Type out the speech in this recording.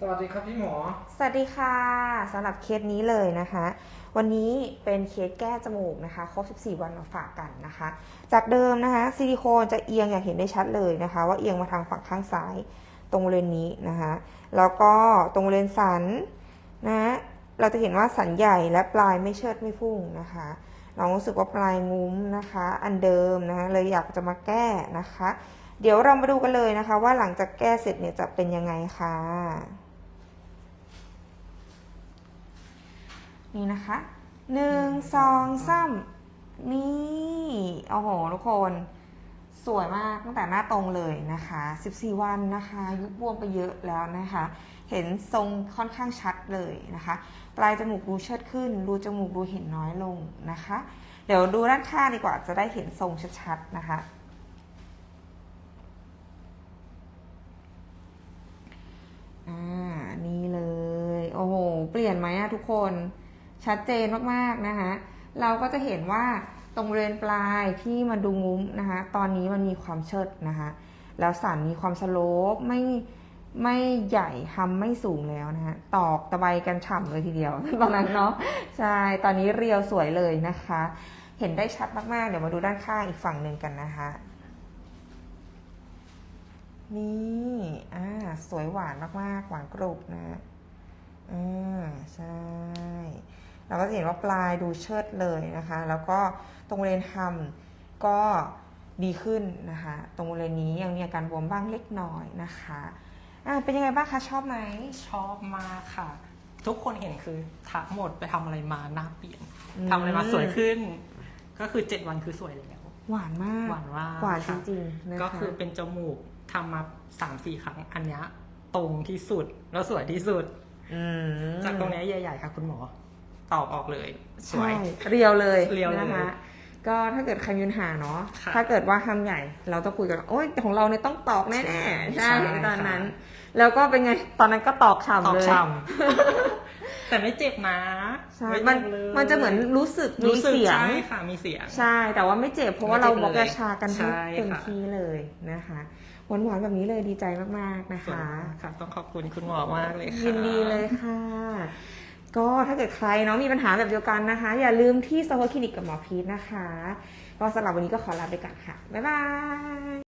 สวัสดีครับพี่หมอ สวัสดีค่ะสำหรับเคสนี้เลยนะคะ วันนี้เป็นเคสแก้จมูกนะคะ ครบ 14 วันมาฝากกันนะคะ จากเดิมนะคะซิลิโคนจะเอียงอย่างเห็นได้ชัดเลยนะคะ ว่าเอียงมาทางฝั่งข้างซ้ายตรงบริเวณนี้นะคะ แล้วก็ตรงบริเวณสันนะเราจะเห็นว่าสันใหญ่และปลายไม่เชิดไม่พุ่งนะคะเรารู้สึกว่าปลายงุ้มนะคะ อันเดิมนะคะเลยอยากจะมาแก้นะคะ เดี๋ยวเรามาดูกันเลยนะคะ ว่าหลังจากแก้เสร็จเนี่ยจะเป็นยังไงค่ะ นี่นะคะหนึ่งสองสามนี่โอ้โหทุกคนสวยมากตั้งแต่หน้าตรงเลยนะคะ 14 วันนะคะ ยุบบวมไปเยอะแล้วนะคะ เห็นทรงค่อนข้างชัดเลยนะคะ ปลายจมูกดูเชิดขึ้น รูจมูกดูเห็นน้อยลงนะคะ เดี๋ยวดูด้านข้างดีกว่าจะได้เห็นทรงชัดๆนะคะ อ่า นี่เลย โอ้โห เปลี่ยนไหมอะทุกคน ชัดเจนมากๆนะคะ เราก็จะเห็นว่าตรงบริเวณปลายที่มันดูงุ้มนะคะ ตอนนี้มันมีความเชิดนะคะ แล้วสันมีความสโลปไม่ไม่ใหญ่ทำไม่สูงแล้วนะคะ ตอกตะไบกันฉ่ำเลยทีเดียว ตอนนั้นเนาะ ใช่ ตอนนี้เรียวสวยเลยนะคะ เห็นได้ชัดมาก ๆ เดี๋ยวมาดูด้านข้างอีกฝั่งหนึ่งกันนะคะ นี่อ่าสวยหวานมาก ๆ หวานกรุบนะอ่าใช่ เราก็จะเห็นว่าปลายดูเชิดเลยนะคะ แล้วก็ตรงบริเวณทำก็ดีขึ้นนะคะ ตรงบริเวณนี้ยังมีอาการบวมบ้างเล็กน้อยนะคะอ่าเป็นยังไงบ้างคะชอบไหมชอบมากค่ะ ทุกคนเห็นคือทักหมดไปทำอะไรมาหน้าเปลี่ยนอืมทำอะไรมาสวยขึ้น ก็คือเจ็ดวันคือสวยแล้ว หวานมากหวานมากหวานจค่ะริงๆนะคะก็คือเป็นจมูกทำมาสามสี่ครั้งอันเนี้ยตรงที่สุดแล้วสวยที่สุด อืมจากตรงเนี้ยใหญ่ๆค่ะคุณหมอ ตอบออกเลย สวใช่ยเรียวเลยเรียวเลยนะคะ ก็ถ้าเกิดใครมีปัญหาเนาะค่ะถ้าเกิดว่าทำใหญ่เราต้องคุยกันว่าโอ๊ยของเราเนี่ยต้องตอกแน่ๆใช่ใช่ใช่ตอนนั้นค่ะแล้วก็เป็นไงตอนนั้นก็ตอกตอฉ่ำบเลยช้ำแต่ไม่เจ็บนะใช่ไมันเจ็บเลยมันจะเหมือนรู้สึกมีรู้สึกเสียงใช่ค่ะมีเสียง ใช่ แต่ว่าไม่เจ็บเพราะว่าไม่เราเจ็บบล็อกเลยยาชากันใช่เต็มค่ะที่เลยนะคะหวานๆแบบนี้เลยดีใจมากๆนะสวยคะมากค่ะต้องขอบคุณคุณหมอมากเลยค่ะยินดีเลยค่ะ ก็ถ้าเกิดใครเนาะมีปัญหาแบบเดียวกันนะคะ อย่าลืมที่โซโฮคลินิกกับหมอพีทนะคะ ก็สำหรับวันนี้ก็ขอลาไปก่อนค่ะ บ๊ายบาย